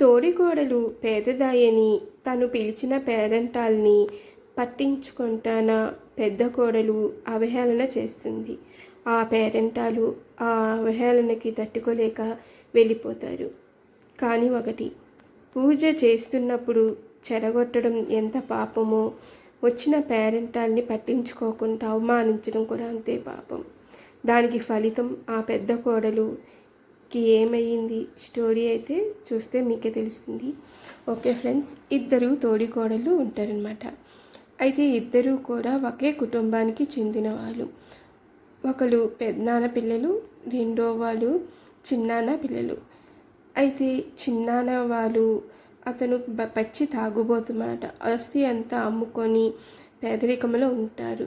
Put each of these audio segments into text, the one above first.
తోడికోడలు పేదదాయని తను పిలిచిన పేరెంటాల్ని పట్టించుకుంటాన పెద్ద కోడలు అవహేళన చేస్తుంది. ఆ పేరెంటాలు ఆ అవహేళనకి తట్టుకోలేక వెళ్ళిపోతారు. కానీ ఒకటి పూజ చేస్తున్నప్పుడు చెడగొట్టడం ఎంత పాపమో వచ్చిన పేరెంటాల్ని పట్టించుకోకుండా అవమానించడం కూడా అంతే పాపం. దానికి ఫలితం ఆ పెద్ద కోడలు కి ఏమయ్యింది? స్టోరీ అయితే చూస్తే మీకే తెలుస్తుంది. ఓకే ఫ్రెండ్స్ ఇద్దరు తోడికోడళ్ళు ఉంటారనమాట అయితే ఇద్దరూ కూడా ఒకే కుటుంబానికి చెందిన వాళ్ళు. ఒకరు పెద్దనాన్న పిల్లలు రెండో వాళ్ళు చిన్నాన్న పిల్లలు. అయితే చిన్నాన్న వాళ్ళు అతను పచ్చి తాగుబోతున్నమాట. ఆస్తి అంతా అమ్ముకొని పేదరికంలో ఉంటారు.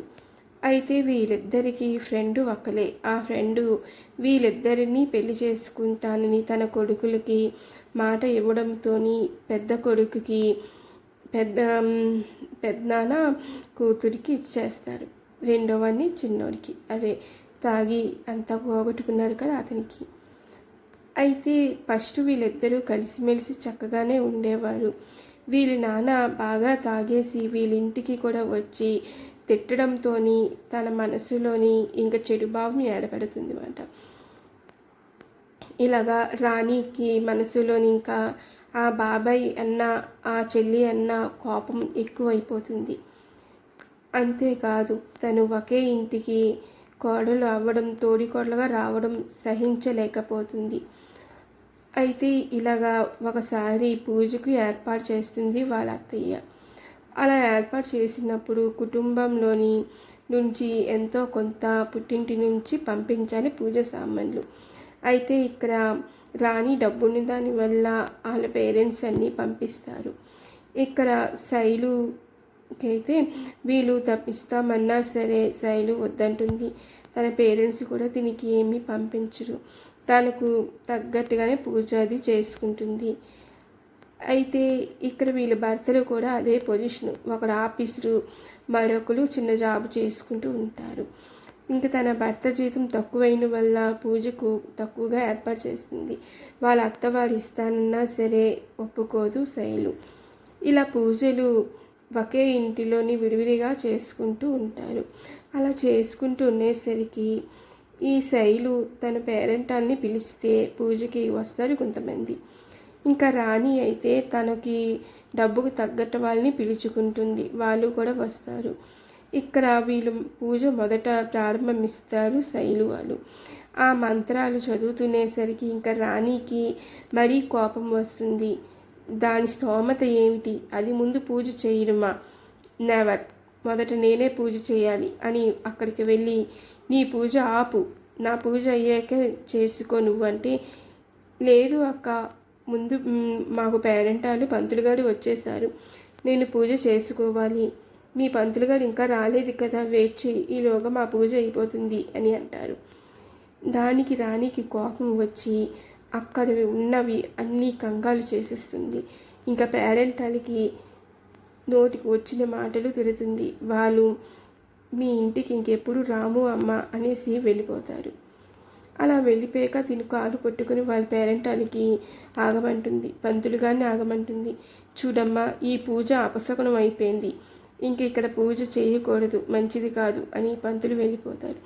అయితే వీళ్ళిద్దరికీ ఫ్రెండ్ ఒకలే. ఆ ఫ్రెండు వీళ్ళిద్దరిని పెళ్ళి చేసుకుంటానని తన కొడుకులకి మాట ఇవ్వడంతోని పెద్ద కొడుకుకి పెద్ద పెద్దనాన్న కూతురికి ఇచ్చేస్తారు. రెండవని చిన్నోడికి. అదే తాగి అంతా పోగొట్టుకున్నారు కదా అతనికి. అయితే ఫస్ట్ వీళ్ళిద్దరూ కలిసిమెలిసి చక్కగానే ఉండేవారు. వీళ్ళ నాన్న బాగా తాగేసి వీళ్ళింటికి కూడా వచ్చి తిట్టడంతో తన మనసులోని ఇంకా చెడు భావం ఏర్పడుతుంది అన్నమాట ఇలాగా రాణికి మనసులోని ఇంకా ఆ బాబాయ్ అన్న ఆ చెల్లి అన్న కోపం ఎక్కువైపోతుంది. అంతేకాదు తను ఒకే ఇంటికి కోడలు అవ్వడం తోడికోడలుగా రావడం సహించలేకపోతుంది. అయితే ఇలాగా ఒకసారి పూజకు ఏర్పాటు చేస్తుంది వాళ్ళ అత్తయ్య. అలా ఏర్పాటు చేసినప్పుడు కుటుంబంలోని నుంచి ఎంతో కొంత పుట్టింటి నుంచి పంపించాలి పూజ సామాన్లు. అయితే ఇక్కడ రాణి డబ్బుని దానివల్ల వాళ్ళ పేరెంట్స్ అన్నీ పంపిస్తారు. ఇక్కడ శైలుకైతే వీళ్ళు తప్పిస్తామన్నా సరే శైలు వద్దంటుంది. తన పేరెంట్స్ కూడా దీనికి ఏమీ పంపించరు. తనకు తగ్గట్టుగానే పూజ అది చేసుకుంటుంది. అయితే ఇక్కడ వీళ్ళ భర్తలు కూడా అదే పొజిషన్. ఒకడు ఆఫీసరు మరొకరు చిన్న జాబ్ చేసుకుంటూ ఉంటారు. ఇంకా తన భర్త జీతం తక్కువైన వల్ల పూజకు తక్కువగా ఏర్పాటు చేస్తుంది. వాళ్ళ అత్తవారు ఇస్తానన్నా సరే ఒప్పుకోదు శైలు. ఇలా పూజలు ఒకే ఇంటిలోని విడివిడిగా చేసుకుంటూ ఉంటారు. అలా చేసుకుంటూ ఉండేసరికి ఈ శైలు తన పేరెంటాన్ని పిలిస్తే పూజకి వస్తారు కొంతమంది. ఇంకా రాణి అయితే తనకి డబ్బుకు తగ్గట్టు వాళ్ళని పిలుచుకుంటుంది. వాళ్ళు కూడా వస్తారు. ఇక్కడ వీళ్ళు పూజ మొదట ప్రారంభమిస్తారు శైలు వాళ్ళు. ఆ మంత్రాలు చదువుతునేసరికి ఇంకా రాణికి మరీ కోపం వస్తుంది. దాని స్తోమత ఏమిటి? అది ముందు పూజ చేయడమా నెవర్ మొదట నేనే పూజ చేయాలి అని అక్కడికి వెళ్ళి నీ పూజ ఆపు. నా పూజ అయ్యాక చేసుకో నువ్వంటే లేదు అక్క. ముందు మాకు పేరెంటాలు పంతులు గారు వచ్చేసారు నేను పూజ చేసుకోవాలి. మీ పంతులు గారు ఇంకా రాలేదు కదా వెయిట్ చేయి. ఈలోగా మా పూజ అయిపోతుంది అని అంటారు. దానికి రాణికి కోపం వచ్చి అక్కడ ఉన్నవి అన్నీ కంగాలు చేసేస్తుంది. ఇంకా పేరెంటాలకి నోటికి వచ్చిన మాటలు తిడుతుంది. వాళ్ళు మీ ఇంటికి ఇంకెప్పుడు రాము అమ్మ అనేసి వెళ్ళిపోతారు. అలా వెళ్ళిపోయాక తిని కాలు పట్టుకుని వాళ్ళ పేరెంటానికి ఆగమంటుంది. పంతులుగానే ఆగమంటుంది. చూడమ్మా ఈ పూజ అపశకునం అయిపోయింది. ఇంక ఇక్కడ పూజ చేయకూడదు మంచిది కాదు అని పంతులు వెళ్ళిపోతారు.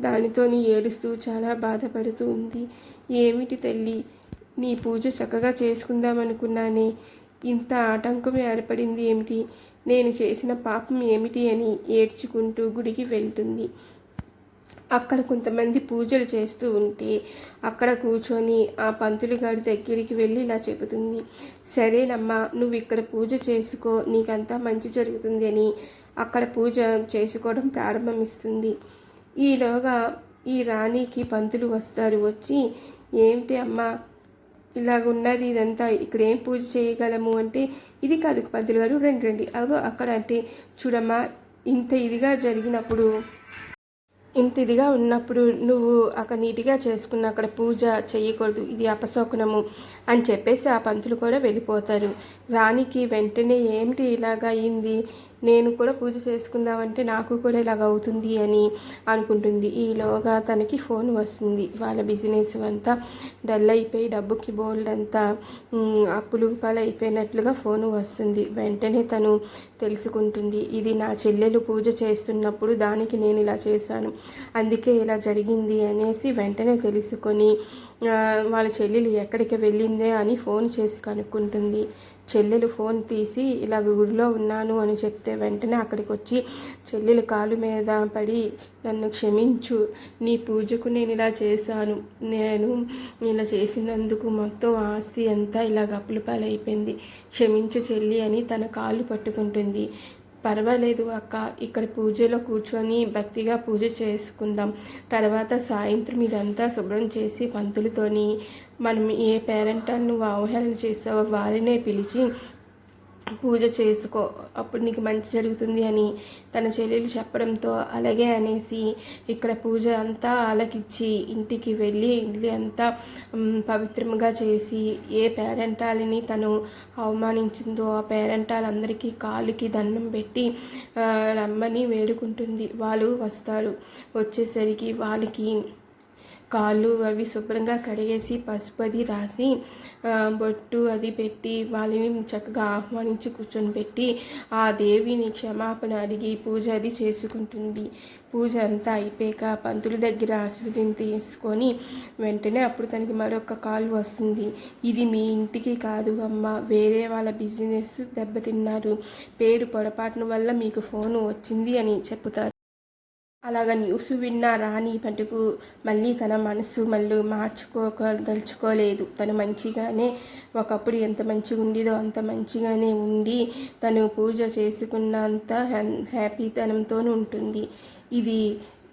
దానితోని ఏడుస్తూ చాలా బాధపడుతూ ఉంది. ఏమిటి తల్లి నీ పూజ చక్కగా చేసుకుందామనుకున్నానే? ఇంత ఆటంకం ఏర్పడింది ఏమిటి? నేను చేసిన పాపం ఏమిటి అని ఏడ్చుకుంటూ గుడికి వెళ్తుంది. అక్కడ కొంతమంది పూజలు చేస్తూ ఉంటే అక్కడ కూర్చొని ఆ పంతులు గారి దగ్గరికి వెళ్ళి ఇలా చెబుతుంది. సరేనమ్మా నువ్వు ఇక్కడ పూజ చేసుకో నీకంతా మంచి జరుగుతుంది అని అక్కడ పూజ చేసుకోవడం ప్రారంభమిస్తుంది. ఈలోగా ఈ రాణికి పంతులు వస్తారు. వచ్చి ఏమిటి అమ్మా ఇలాగున్నది ఇదంతా ఇక్కడ ఏం పూజ చేయగలము? అంటే ఇది కాదు పంతులు గారు రండి రండి అగో అక్కడ అంటే చూడమ్మా ఇంత ఇదిగా జరిగినప్పుడు ఇంత ఇదిగా ఉన్నప్పుడు నువ్వు అక్కడ నీట్గా చేసుకున్న అక్కడ పూజ చేయకూడదు ఇది అపశోకనము అని చెప్పేసి ఆ పంతులు కూడా వెళ్ళిపోతారు. రాణికి వెంటనే ఏమిటి ఇలాగా అయింది? నేను కూడా పూజ చేసుకుందామంటే నాకు కూడా ఇలాగ అవుతుంది అని అనుకుంటుంది. ఈలోగా తనకి ఫోన్ వస్తుంది. వాళ్ళ బిజినెస్ అంతా డల్ అయిపోయి డబ్బుకి బోల్డ్ అంతా అప్పులు పాలు అయిపోయినట్లుగా ఫోన్ వస్తుంది. వెంటనే తను తెలుసుకుంటుంది. ఇది నా చెల్లెలు పూజ చేస్తున్నప్పుడు దానికి నేను ఇలా చేశాను. అందుకే ఇలా జరిగింది అనేసి వెంటనే తెలుసుకొని వాళ్ళ చెల్లెలు ఎక్కడికి వెళ్ళిందే అని ఫోన్ చేసి కనుక్కుంటుంది. చెల్లెలు ఫోన్ తీసి ఇలా గుడిలో ఉన్నాను అని చెప్తే వెంటనే అక్కడికి వచ్చి చెల్లెలు కాలు మీద పడి నన్ను క్షమించు. నీ పూజకు నేను ఇలా చేశాను. నేను ఇలా చేసినందుకు మొత్తం ఆస్తి అంతా ఇలాగ గప్పులు పాలైపోయింది. క్షమించు చెల్లి అని తన కాళ్ళు పట్టుకుంటుంది. పర్వాలేదు అక్క ఇక్కడ పూజలో కూర్చొని భక్తిగా పూజ చేసుకుందాం. తర్వాత సాయంత్రం ఇదంతా శుభ్రం చేసి పంతులతోని మనం ఏ పేరెంట్ నువ్వు అవహేళన చేసావో వారినే పిలిచి పూజ చేసుకో అప్పుడు నీకు మంచి జరుగుతుంది అని తన చెల్లెలు చెప్పడంతో అలాగే అనేసి ఇక్కడ పూజ అంతా ఆలకిచ్చి ఇంటికి వెళ్ళి ఇల్లు అంతా పవిత్రంగా చేసి ఏ పేరెంటాలని తను అవమానించిందో ఆ పేరెంటాలందరికీ కాలుకి దండం పెట్టి రమ్మని వేడుకుంటుంది. వాళ్ళు వస్తారు. వచ్చేసరికి వాళ్ళకి కాళ్ళు అవి శుభ్రంగా కడిగేసి పసుపు అది రాసి బొట్టు అది పెట్టి వాళ్ళని చక్కగా ఆహ్వానించి కూర్చొని పెట్టి ఆ దేవిని క్షమాపణ అడిగి పూజ అది చేసుకుంటుంది. పూజ అంతా అయిపోయాక పంతుల దగ్గర ఆశీర్వదం తీసుకొని వెంటనే అప్పుడు తనకి మరొక కాల్ వస్తుంది. ఇది మీ ఇంటికి కాదు అమ్మ వేరే వాళ్ళ బిజినెస్ దెబ్బతిన్నారు. పేరు పొరపాటున వల్ల మీకు ఫోన్ వచ్చింది అని చెప్తారు అలాగ న్యూస్ విన్న రాణి పట్టుకు మళ్ళీ తన మనసు మళ్ళీ మార్చుకోదలుచుకోలేదు తను మంచిగానే ఒకప్పుడు ఎంత మంచిగా ఉండేదో అంత మంచిగానే ఉండి తను పూజ చేసుకున్నంత హ్యాపీతనంతో ఉంటుంది. ఇది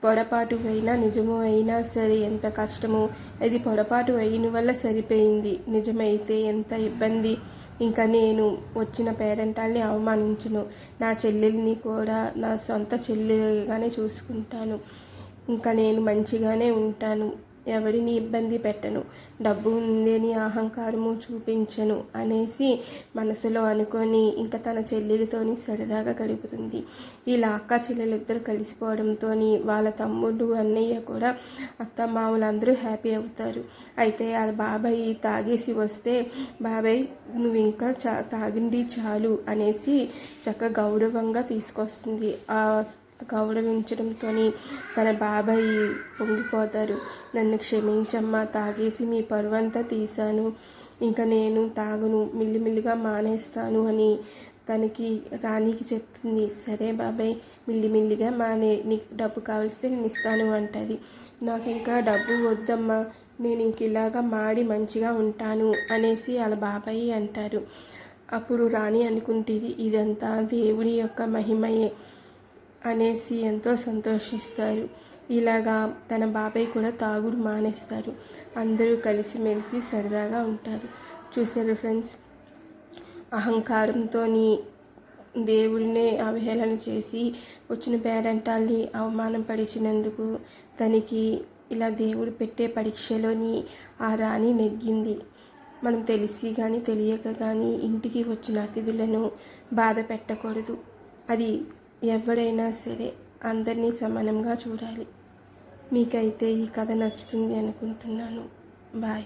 పొరపాటు అయినా నిజము అయినా సరే ఎంత కష్టము అది పొరపాటు అయిన వల్ల సరిపోయింది. నిజమైతే ఎంత ఇబ్బంది ఇంకా నేను వచ్చిన పేరెంటాల్ని అవమానించును. నా చెల్లెల్ని కూడా నా సొంత చెల్లెలుగానే చూసుకుంటాను. ఇంకా నేను మంచిగానే ఉంటాను. ఎవరిని ఇబ్బంది పెట్టను. డబ్బు ఉందని అహంకారము చూపించను అనేసి మనసులో అనుకొని ఇంకా తన చెల్లెలతోని సరదాగా గడుపుతుంది. ఇలా అక్క చెల్లెలిద్దరు కలిసిపోవడంతో వాళ్ళ తమ్ముడు అన్నయ్య కూడా అత్త మామూలందరూ హ్యాపీ అవుతారు. అయితే ఆ బాబాయ్ తాగేసి వస్తే బాబాయ్ నువ్వు ఇంకా చా తాగింది చాలు అనేసి చక్క గౌరవంగా తీసుకొస్తుంది. ఆ గౌరవించడంతో తన బాబాయ్ పొంగిపోతారు. నన్ను క్షమించమ్మా తాగేసి మీ పరువంతా తీశాను. ఇంకా నేను తాగును మిల్లిమిల్లిగా మానేస్తాను అని తనకి రాణికి చెప్తుంది. సరే బాబాయ్ మిల్లిమిల్లిగా మానే నీకు డబ్బు కావలిస్తే నేను ఇస్తాను అంటది. నాకు ఇంకా డబ్బు వద్దమ్మా నేను ఇంక ఇలాగా మాడి మంచిగా ఉంటాను అనేసి వాళ్ళ బాబాయ్ అంటారు. అప్పుడు రాణి అనుకుంటుంది ఇదంతా దేవుని యొక్క మహిమయే. అనేసి ఎంతో సంతోషిస్తారు. ఇలాగా తన బాబాయ్ కూడా తాగుడు మానేస్తారు. అందరూ కలిసిమెలిసి సరదాగా ఉంటారు. చూసారు ఫ్రెండ్స్? అహంకారంతో దేవుడినే అవహేళన చేసి వచ్చిన పేరెంటాల్ని అవమానం పరిచినందుకు తనకి ఇలా దేవుడు పెట్టే పరీక్షలోని ఆ రాణి నెగ్గింది. మనం తెలిసి కానీ తెలియక కానీ ఇంటికి వచ్చిన అతిథులను బాధ పెట్టకూడదు. అది ఎవరైనా సరే అందరినీ సమానంగా చూడాలి. మీకైతే ఈ కథ నచ్చుతుంది అనుకుంటున్నాను. బాయ్.